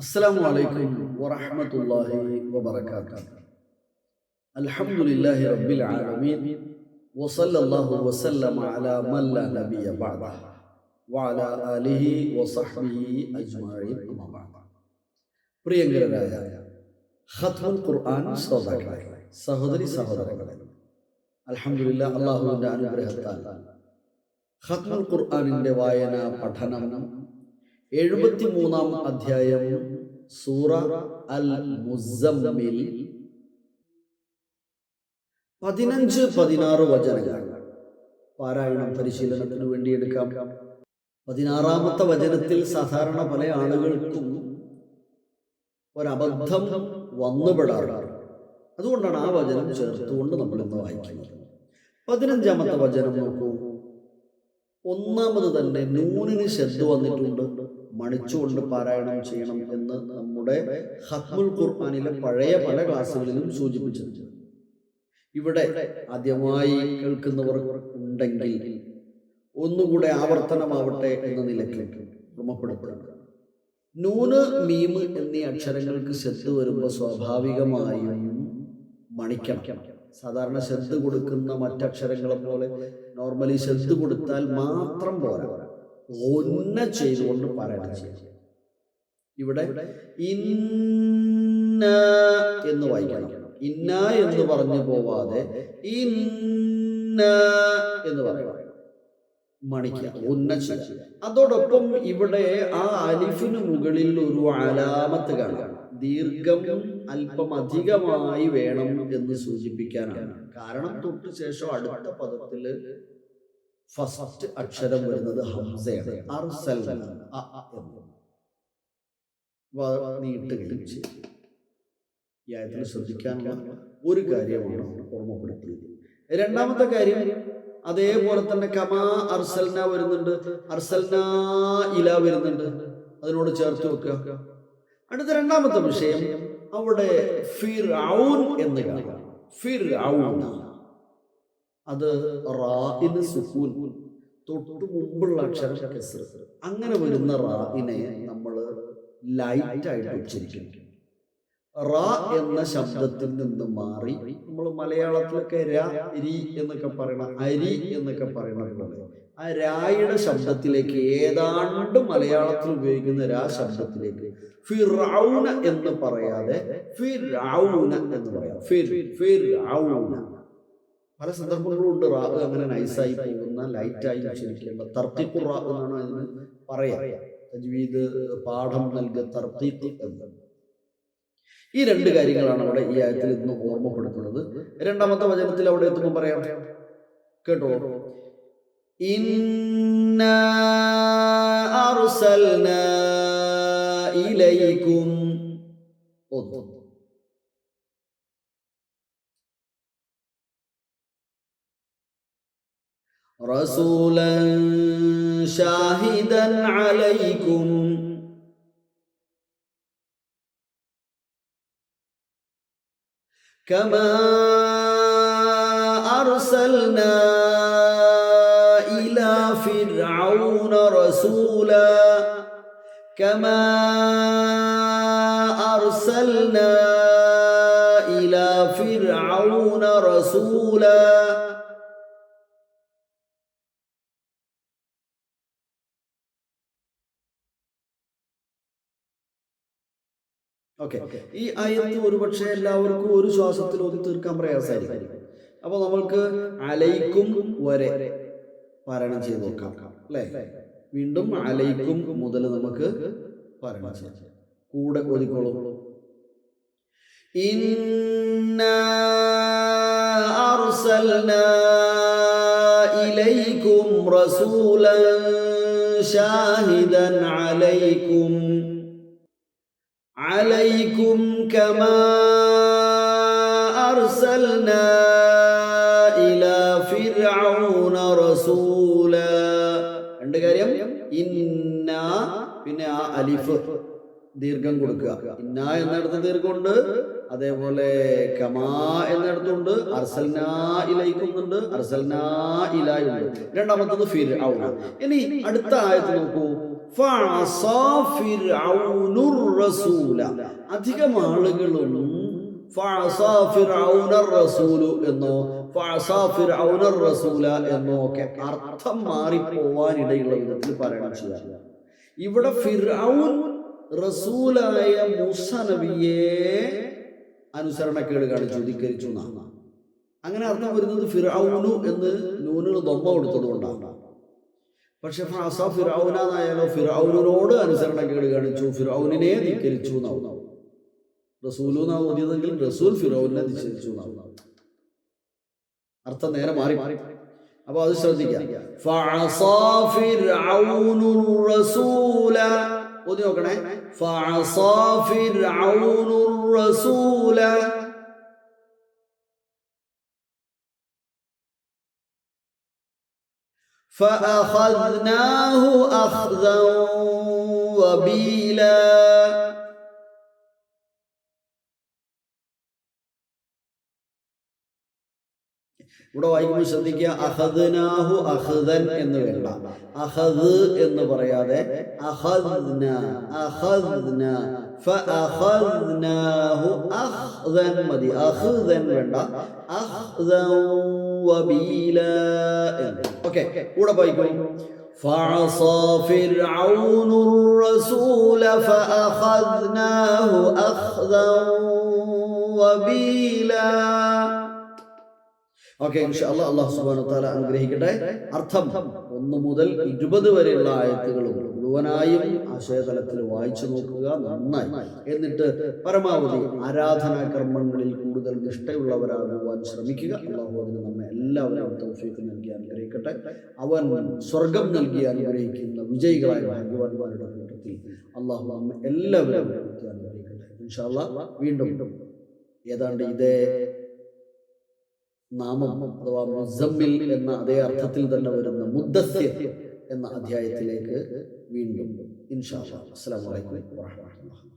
السلام عليكم ورحمة الله وبركاته الحمد لله رب العالمين وصلى الله وسلم على من لا نبي بعده وعلى آله وصحبه أجمعين أما بعد പ്രിയങ്കരായ ഖത്മുൽ ഖുർആൻ ശ്രോതാക്കളെ സഹോദരി സഹോദരങ്ങളെ അൽഹംദുലില്ലാ അള്ളാഹുവിൻ്റെ അനുഗ്രഹത്താൽ ഖത്മുൽ ഖുർആനിൻ്റെ വായന പഠനം എഴുപത്തി മൂന്നാം അധ്യായം സൂറ അൽ മുസമ്മിൽ പതിനഞ്ച് പതിനാറ് വചനങ്ങൾ. പാരായണം പരിശീലനത്തിന് വേണ്ടി എടുക്കാം. പതിനാറാമത്തെ വചനത്തിൽ സാധാരണ പല ആളുകൾക്കും ഒരബദ്ധം വന്നുപെടാറുണ്ട്. അതുകൊണ്ടാണ് ആ വചനം ചേർത്തുകൊണ്ട് നമ്മൾ ഇന്ന് വായിക്കുന്നത്. പതിനഞ്ചാമത്തെ വചനം നോക്കൂ. ഒന്നാമത് തന്നെ നൂനിന് ശ്രദ്ധ വന്നിട്ടുണ്ട്. മണിച്ചുകൊണ്ട് പാരായണം ചെയ്യണം എന്ന് നമ്മുടെ ഹത്മുൽ ഖുർആാനിലെ പഴയ പല ക്ലാസ്സുകളിലും സൂചിപ്പിച്ചിട്ടുണ്ട്. ഇവിടെ ആദ്യമായി കേൾക്കുന്നവർ ഉണ്ടെങ്കിൽ ഒന്നുകൂടെ ആവർത്തനമാവട്ടെ എന്ന നിലയ്ക്ക് ഓർമ്മപ്പെടുത്തുക. നൂന് മീമ് എന്നീ അക്ഷരങ്ങൾക്ക് ശ്രദ്ധ വരുമ്പോൾ സ്വാഭാവികമായും മണിക്കണം. സാധാരണ ശ്രദ്ധ കൊടുക്കുന്ന മറ്റക്ഷരങ്ങളെ പോലെ നോർമലി ശ്രദ്ധ കൊടുത്താൽ മാത്രം പോരാ. ഒന്ന ചെയ്തുകൊണ്ട് പറയണം ഇവിടെ ഇന്ന എന്ന് വായിക്കണം. ഇന്ന എന്ന് പറഞ്ഞു പോവാതെ ഇന്ന എന്ന് പറയണം മണിക്ക ചെയ്യുക. അതോടൊപ്പം ഇവിടെ ആ അലിഫിന് മുകളിൽ ഒരു അലാമത്ത് കാണാം. ദീർഘം അല്പം അധികമായി വേണം എന്ന് സൂചിപ്പിക്കാനാണ്. കാരണം തൊട്ട് ശേഷം അടുത്ത പദത്തിൽ ഫസ്റ്റ് അക്ഷരം വരുന്നത് ഹംസയാണ്. അർസൽ ഈ ശ്രദ്ധിക്കാനുള്ള ഒരു കാര്യമാണ് ഓർമ്മപ്പെടുത്തിയത്. രണ്ടാമത്തെ കാര്യം അതേപോലെ തന്നെ കമാ അർസൽന വരുന്നുണ്ട്. അർസൽന ഇല വരുന്നുണ്ട്. അതിനോട് ചേർത്ത് വെക്കുക. അടുത്ത രണ്ടാമത്തെ വിഷയം അവിടെ ഫിർ എന്ന് കാണാം. ഫിർ അത് റാഇന് സുക്കൂൻ തൊട്ട് മുമ്പുള്ള അക്ഷരം കെസ്ർ അങ്ങനെ വരുന്ന റാഇനെ നമ്മൾ ലൈറ്റ് ആയിട്ട് ഉച്ചരിക്കും റാ എന്ന ശബ്ദത്തിൽ നിന്ന് മാറി നമ്മൾ മലയാളത്തിലൊക്കെ ര രി എന്നൊക്കെ പറയണ അരി എന്നൊക്കെ പറയണത് പോലെ ആ രായുടെ ശബ്ദത്തിലേക്ക് ഏതാണ്ട് മലയാളത്തിൽ ഉപയോഗിക്കുന്ന രാ ശബ്ദത്തിലേക്ക് ഫിറൗന എന്ന് പറയാതെ ഫിറൗന എന്ന് പറയാം. ഫിർ ഫിറൗന. പല സന്ദർഭങ്ങളും ഉണ്ട് റാ അങ്ങനെ നൈസായി പോകുന്ന ലൈറ്റായി ഉച്ചരിക്കേണ്ട തർത്തിക്കു റാ എന്നാണ് അതിന് പറയാ. തജ്വീദ് പാഠം നൽകുക തർത്തീഖ് എന്ന്. ഈ രണ്ട് കാര്യങ്ങളാണ് അവിടെ ഈ ആയത്തിൽ ഇന്ന് ഓർമ്മപ്പെടുത്തുന്നത്. രണ്ടാമത്തെ വചനത്തിൽ അവിടെ എത്തുമ്പോൾ പറയാം. കേട്ടോ? إنا أرسلنا إليكم رسولا شاهدا عليكم. كما أرسلنا فرعون رسولا كما أرسلنا إلى فرعون رسولا ഓക്കെ ഈ ആയത്ത് ഒരുപക്ഷെ എല്ലാവർക്കും ഒരു ശ്വാസത്തിൽ ഓതി തീർക്കാൻ പ്രയാസമായിരിക്കും അപ്പൊ നമ്മൾക്ക് അലൈക്കും വരെ പാരായണം ചെയ്ത് നോക്കാം അല്ലേ വീണ്ടും അലൈക്കും മുതൽ നമുക്ക് പാരായണം ചെയ്യാം കൂടെ ഓതിക്കോളൂ ഇന്ന അർസൽനാ ഇലൈക്കും റസൂലൻ ഷാഹിദൻ അലൈക്കും عليكم كما أرسلنا അലിഫ് ദീർഘം കൊടുക്കുക. ഇന്ന എന്നിടത്ത് ദീർഘമുണ്ട് അതേപോലെ കമാ എന്നിടത്തുണ്ട് അർസൽനാ ഇലയിക്കുന്നുണ്ട് അർസൽനാ ഇലായുണ്ട്. രണ്ടാമത്തത് ഫിർ ഔന ഇനി അടുത്ത ആയത്ത് നോക്കൂ. അധികം ആളുകളും എന്നോ എന്നോ ഒക്കെ അർത്ഥം മാറിപ്പോവാനിടയുള്ള വിധത്തിൽ പറയണം ചെയ്യാറില്ല ഇവിടെ ഫിർഔൻ റസൂലായ മൂസ നബിയെ അനുസരണക്കേട് കാണിച്ചു ധിക്കരിച്ചു എന്നാണ് അങ്ങനെ അർത്ഥം വരുന്നത് ഫിറൌനു എന്ന് നൂനുകൾ ദൊമ്മ കൊടുത്തതുകൊണ്ടാണ്. പക്ഷെ ഫാസ ഫിറൌനായാലോ ഫിറൌനോട് അനുസരണക്കേട് കാണിച്ചു ഫിറൌനെ ധിക്കരിച്ചു എന്നാവും. റസൂലു എന്നാ ഓതിയതെങ്കിൽ റസൂൽ ഫിറൌനെ ധിക്കരിച്ചു എന്നാവും. അർത്ഥം നേരെ മാറി മാറി. അപ്പൊ അത് ശ്രദ്ധിക്കാം ഫഅസാ ഫിർഔനു റസൂല ഓതി നോക്കണേ ഫഅസാ ഫിർഔനു റസൂല فأخذناه أخذا وبيلا ഇവിടെ വായിക്കുമ്പോൾ ശ്രദ്ധിക്കുക അഹദ്നാഹു അഹദൻ എന്ന് വേണ്ട അഹദ് എന്ന് പറയാതെ അഹദ്ന അഹദ്ന فأخذناه أخذا മതി അഹ്ദൻ വേണ്ട അഹ്ദൻ വബീല ഓക്കെ കൂടെ വായിക്കും فعصى فرعون الرسول فأخذناه أخذا وبيلا ഓക്കെ ഇൻഷാല്ല അള്ളാഹു സുബാൻ താല അനുഗ്രഹിക്കട്ടെ. അർത്ഥം ഒന്ന് മുതൽ ഇരുപത് വരെയുള്ള ആയത്തുകളും മുഴുവനായും ആശയതലത്തിൽ വായിച്ചു നോക്കുക നന്നായി. എന്നിട്ട് പരമാവധി ആരാധനാ കർമ്മങ്ങളിൽ കൂടുതൽ നിഷ്ഠയുള്ളവരാകുവാൻ ശ്രമിക്കുക. അള്ളാഹു അതിന് നമ്മെ എല്ലാവരും തൗഫീഖ് നൽകി അനുഗ്രഹിക്കട്ടെ. അവൻ സ്വർഗം നൽകി അനുഗ്രഹിക്കുന്ന വിജയികളായ ഭാഗ്യവാന്മാരുടെ കൂട്ടത്തിൽ. അള്ളാഹു നമ്മെ എല്ലാവരും അനുഗ്രഹിക്കട്ടെ. ഇൻഷാല്ല വീണ്ടും ഏതാണ്ട് ഇതേ നാമം അഥവാ മുസമ്മിൽ എന്ന അതേ അർത്ഥത്തിൽ തന്നെ വരുന്ന മുദ്ദസ്യ എന്ന അധ്യായത്തിലേക്ക് വീണ്ടും ഇൻഷാ അസ്സലാമു അലൈക്കും വറഹ്മത്തുള്ളാഹി